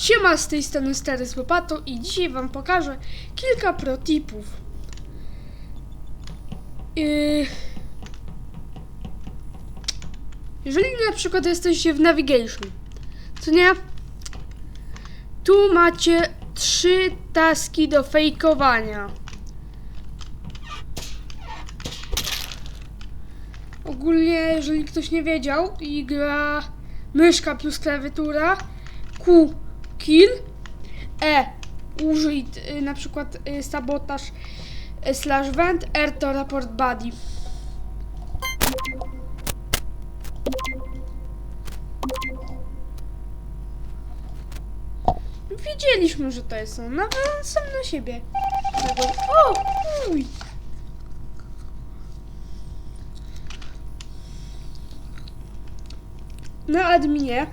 Siema, z tej strony Stary z Łopatą i dzisiaj wam pokażę kilka protipów. Yy... Jeżeli na przykład jesteście w Navigation, co nie? Tu macie trzy taski do fejkowania. Ogólnie, jeżeli ktoś nie wiedział i gra myszka plus klawiatura, Q kill, E użyj y, na przykład y, sabotaż y, slash vent, R to report body. Wiedzieliśmy, że to jest on, ale sam na siebie. O, mój. Na adminie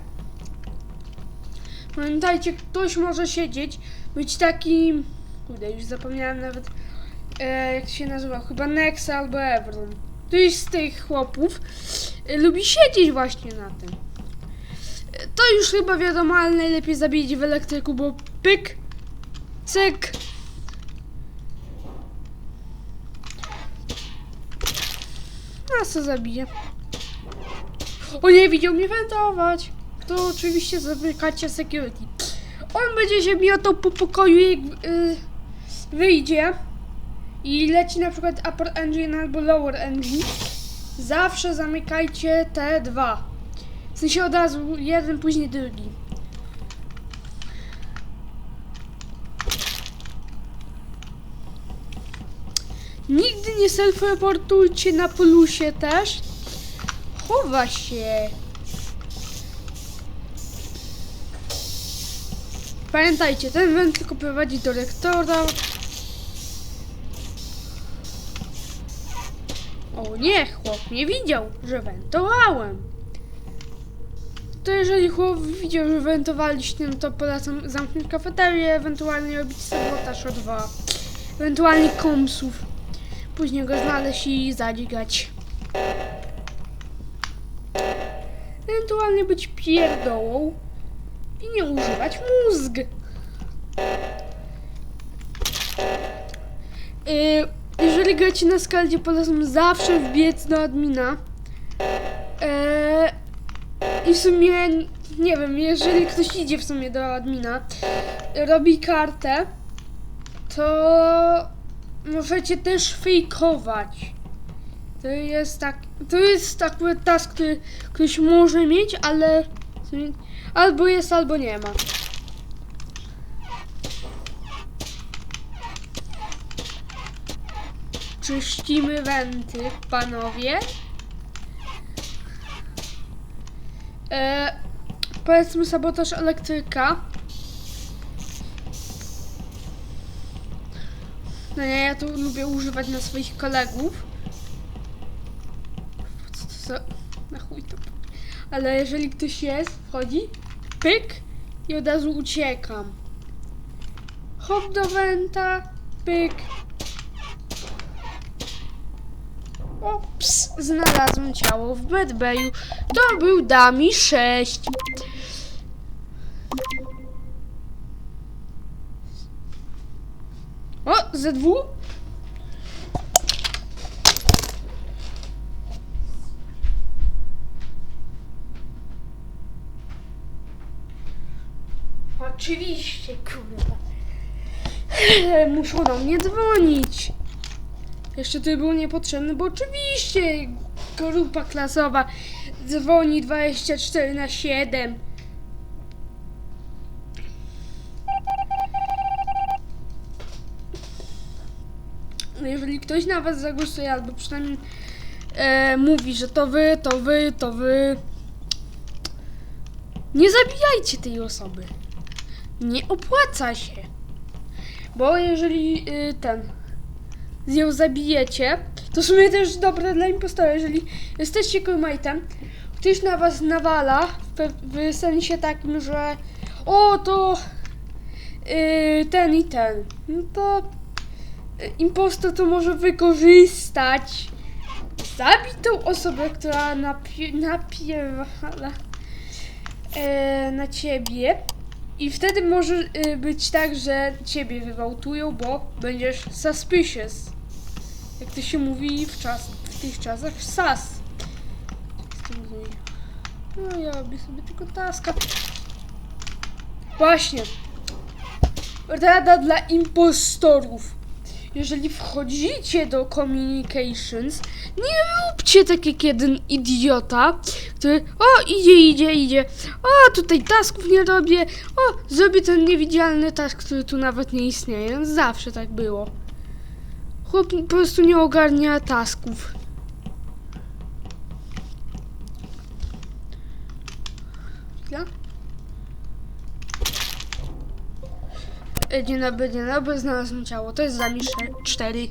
Pamiętajcie, ktoś może siedzieć, być takim. Kurde, już zapomniałem nawet e, jak się nazywa. Chyba Nexa albo Evron. Któryś z tych chłopów e, lubi siedzieć właśnie na tym. E, to już chyba wiadomo, ale najlepiej zabić w elektryku, bo pyk, cyk. A co zabije? O nie, widział mnie wentować to oczywiście zamykacie security. On będzie się miotał po pokoju, jak yy, wyjdzie i leci na przykład upper engine albo lower engine. Zawsze zamykajcie te dwa. W sensie od razu jeden, później drugi. Nigdy nie self-reportujcie na polusie też. Chowa się. Pamiętajcie, ten węd tylko prowadzi do rektora. O nie, chłop nie widział, że wentowałem. To jeżeli chłop widział, że wentowaliście, no to polecam zamknąć kafeterię, ewentualnie robić sabotaż o dwa. Ewentualnie komsów. Później go znaleźć i zadźgać. Ewentualnie być pierdołą i nie używać mózg. Yy, jeżeli gracie na skaldzie, polecam zawsze wbiec do admina. Yy, I w sumie, nie wiem, jeżeli ktoś idzie w sumie do admina, robi kartę, to możecie też fejkować. To jest tak, to jest taki task, który ktoś może mieć, ale Albo jest, albo nie ma. Czyścimy wenty, panowie. E, powiedzmy sabotaż elektryka. No nie, ja to lubię używać na swoich kolegów. Co to za... Na chuj to... Ale jeżeli ktoś jest, wchodzi, pyk i od razu uciekam. Hop do wenta, pyk. Ops, znalazłem ciało w medbayu. To był Dami 6. O, ZW? Oczywiście, kurwa. Muszą do mnie dzwonić. Jeszcze to był niepotrzebny, bo oczywiście grupa klasowa dzwoni 24 na 7. Jeżeli ktoś na was zagłosuje, albo przynajmniej e, mówi, że to wy, to wy, to wy, nie zabijajcie tej osoby nie opłaca się. Bo jeżeli y, ten z ją zabijecie, to w sumie też dobre dla impostora, jeżeli jesteście crewmate'em, ktoś na was nawala w, w sensie takim, że o to y, ten i ten, no to y, impostor to może wykorzystać. Zabić tą osobę, która napiewala e, na ciebie I wtedy może y, być tak, że ciebie wywałtują, bo będziesz suspicious. Jak to się mówi w, czas, w tych czasach, sas. No ja robię sobie tylko taska. Właśnie. Rada dla impostorów. Jeżeli wchodzicie do communications, nie róbcie tak jak jeden idiota, który o idzie, idzie, idzie, o tutaj tasków nie robię, o zrobię ten niewidzialny task, który tu nawet nie istnieje. Zawsze tak było. Chłop po prostu nie ogarnia tasków. Dzień dobry, dzień dobry, znalazłem ciało. To jest za mi 4.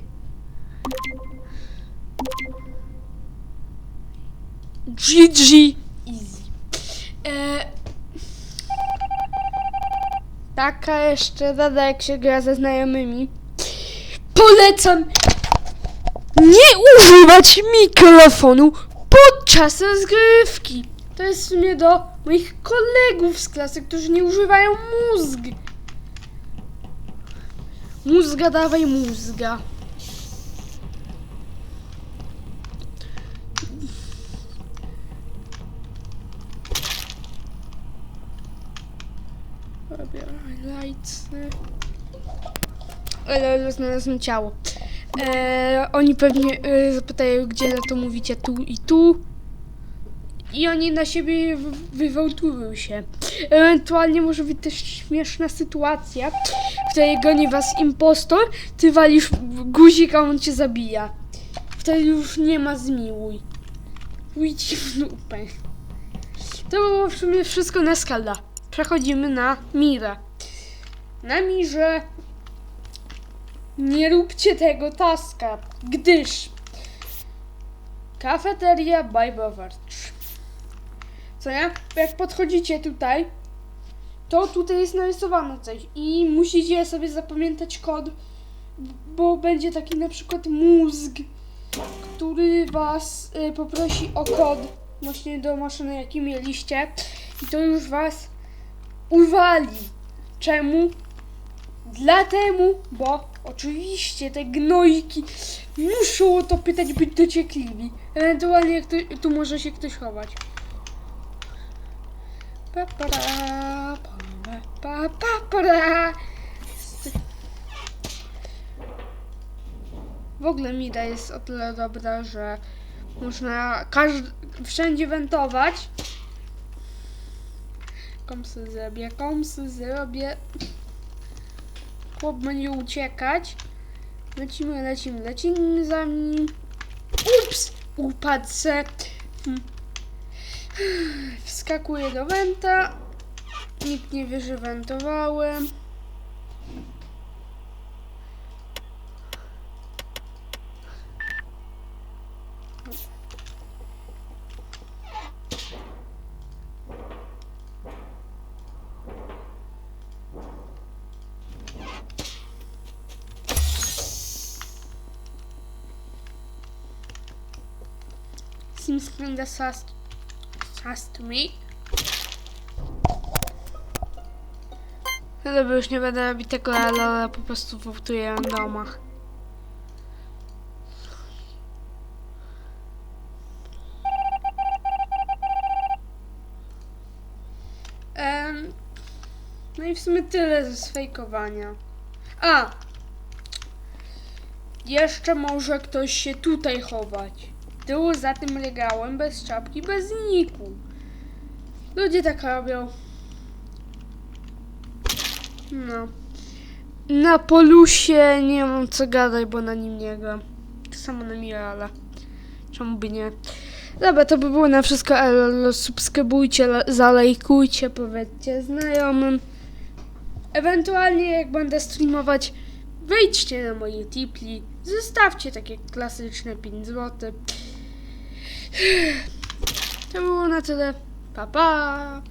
GG. Easy. E, taka jeszcze rada, jak się gra ze znajomymi. Polecam nie używać mikrofonu podczas rozgrywki. To jest w sumie do moich kolegów z klasy, którzy nie używają mózg. Mózga, dawaj mózga. Robię highlights. Ale znalazłem ciało. E, oni pewnie e, zapytają, gdzie na to mówicie tu i tu. I oni na siebie wywałtują się. Ewentualnie może być też śmieszna sytuacja, w której goni was impostor, ty walisz guzik, a on cię zabija. Wtedy już nie ma zmiłuj. Pójdź w dupę. To było w sumie wszystko na skala. Przechodzimy na Mirę. Na Mirze nie róbcie tego taska, gdyż kafeteria by Bawarcz. Co nie? Jak podchodzicie tutaj, to tutaj jest narysowane coś i musicie sobie zapamiętać kod, bo będzie taki na przykład mózg, który was y, poprosi o kod właśnie do maszyny, jaki mieliście i to już was uwali. Czemu? Dlatego, bo oczywiście te gnojki muszą o to pytać, być dociekliwi. Ewentualnie to, tu może się ktoś chować. Pa, para, pa, pa, pa, para. W ogóle Mida jest o tyle dobra, że można każd- wszędzie wentować. Komsy zrobię, komsy zrobię. Chłop będzie uciekać. Lecimy, lecimy, lecimy za nim. Ups! Upadł se. Hmm. Wskakuję do wenta. Nikt nie wie, że wentowałem. Seems kinda sus, sus to me. No dobra, już nie będę robić tego, ale, po prostu wołtuję randoma. Em, no i w sumie tyle ze sfejkowania. A! Jeszcze może ktoś się tutaj chować. Tył za tym regałem, bez czapki, bez niku. Ludzie tak robią. No. Na polusie nie mam co gadać, bo na nim nie gram. Tak samo na Mirale. Czemu by nie? Dobra, to by było na wszystko. Subskrybujcie, zalajkujcie, powiedzcie znajomym. Ewentualnie jak będę streamować, wejdźcie na moje tipli, zostawcie takie klasyczne 5 zł. To było na tyle. Pa pa!